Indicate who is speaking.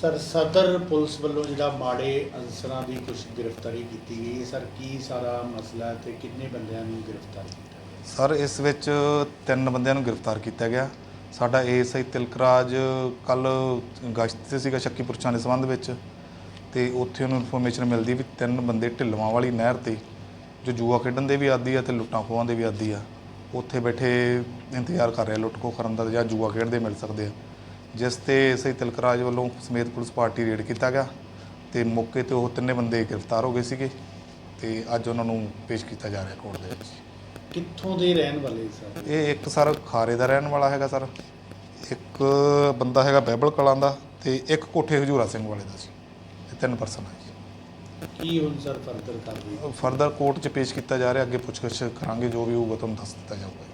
Speaker 1: Sir, ਸਦਰ police ਵੱਲੋਂ ਜਿਹੜਾ ਮਾੜੇ ਅਨਸਰਾਂ ਦੀ ਕੁਝ ਗ੍ਰਿਫਤਾਰੀ ਕੀਤੀ ਗਈ ਹੈ ਸਰ ਕੀ ਸਾਰਾ ਮਸਲਾ ਹੈ ਤੇ ਕਿੰਨੇ ਬੰਦਿਆਂ ਨੂੰ ਗ੍ਰਿਫਤਾਰ ਕੀਤਾ ਗਿਆ?
Speaker 2: ਸਰ, ਇਸ ਵਿੱਚ ਤਿੰਨ ਬੰਦਿਆਂ ਨੂੰ ਗ੍ਰਿਫਤਾਰ ਕੀਤਾ ਗਿਆ। ਸਾਡਾ ਏਐਸਆਈ ਤਿਲਕਰਾਜ ਕੱਲ ਗਸ਼ਤ ਤੇ ਸੀਗਾ ਸ਼ੱਕੀ ਪੁਰਸ਼ਾਂ ਦੇ ਸੰਬੰਧ ਵਿੱਚ ਤੇ ਉੱਥੇ ਉਹਨੂੰ ਇਨਫੋਰਮੇਸ਼ਨ ਮਿਲਦੀ ਵੀ ਤਿੰਨ ਬੰਦੇ ਢਿੱਲਵਾਂ ਵਾਲੀ ਨਹਿਰ ਤੇ, ਜੋ ਜੂਆ ਖੇਡਣ ਦੇ ਵੀ ਆਦੀ ਆ ਤੇ ਲੁੱਟਾਂ ਖੋਹਾਂ ਦੇ ਵੀ ਆਦੀ ਆ। ਉੱਥੇ ਬੈਠੇ ਇੰਤਜ਼ਾਰ ਕਰ ਰਹੇ ਆ ਲੁੱਟ ਖੋਹ ਕਰਨ ਦਾ ਜਾਂ ਜੂਆ ਖੇਡਦੇ ਮਿਲ ਸਕਦੇ ਆ। ਜਿਸ ਤੇ ਏਐਸਆਈ ਤਿਲਕਰਾਜ ਵੱਲੋਂ ਸਮੇਤ ਪੁਲਿਸ ਪਾਰਟੀ ਰੇਡ ਕੀਤਾ ਗਿਆ ਤੇ ਮੌਕੇ ਤੇ ਉਹ ਤਿੰਨੇ ਬੰਦੇ ਗ੍ਰਿਫਤਾਰ ਹੋ ਗਏ ਸੀਗੇ ਤੇ ਅੱਜ ਉਹਨਾਂ ਨੂੰ ਪੇਸ਼ ਕੀਤਾ ਜਾ ਰਿਹਾ ਕੋਰਟ ਦੇ ਵਿੱਚ।
Speaker 1: ਕਿੱਥੋਂ ਦੇ ਰਹਿਣ ਵਾਲੇ ਸਰ?
Speaker 2: ਇਹ ਇੱਕ ਸਰ ਖਾਰੇ ਦਾ ਰਹਿਣ ਵਾਲਾ ਹੈਗਾ ਸਰ। ਇੱਕ ਬੰਦਾ ਹੈਗਾ ਬਹਿਬਲ ਕਲਾਂ ਦਾ ਤੇ ਇੱਕ ਕੋਠੇ ਹਜੂਰਾ ਸਿੰਘ ਵਾਲੇ ਦਾ ਸੀ। ਇਹ ਤਿੰਨ ਪਰਸਨ ਹੈ ਜੀ।
Speaker 1: ਕੀ ਹੁਣ ਸਰ ਫਰਦਰ ਕਰ ਰਹੀ
Speaker 2: ਫਰਦਰ ਕੋਰਟ 'ਚ ਪੇਸ਼ ਕੀਤਾ ਜਾ ਰਿਹਾ, ਅੱਗੇ ਪੁੱਛਗਿੱਛ ਕਰਾਂਗੇ, ਜੋ ਵੀ ਹੋਊਗਾ ਤੁਹਾਨੂੰ ਦੱਸ ਦਿੱਤਾ ਜਾਊਗਾ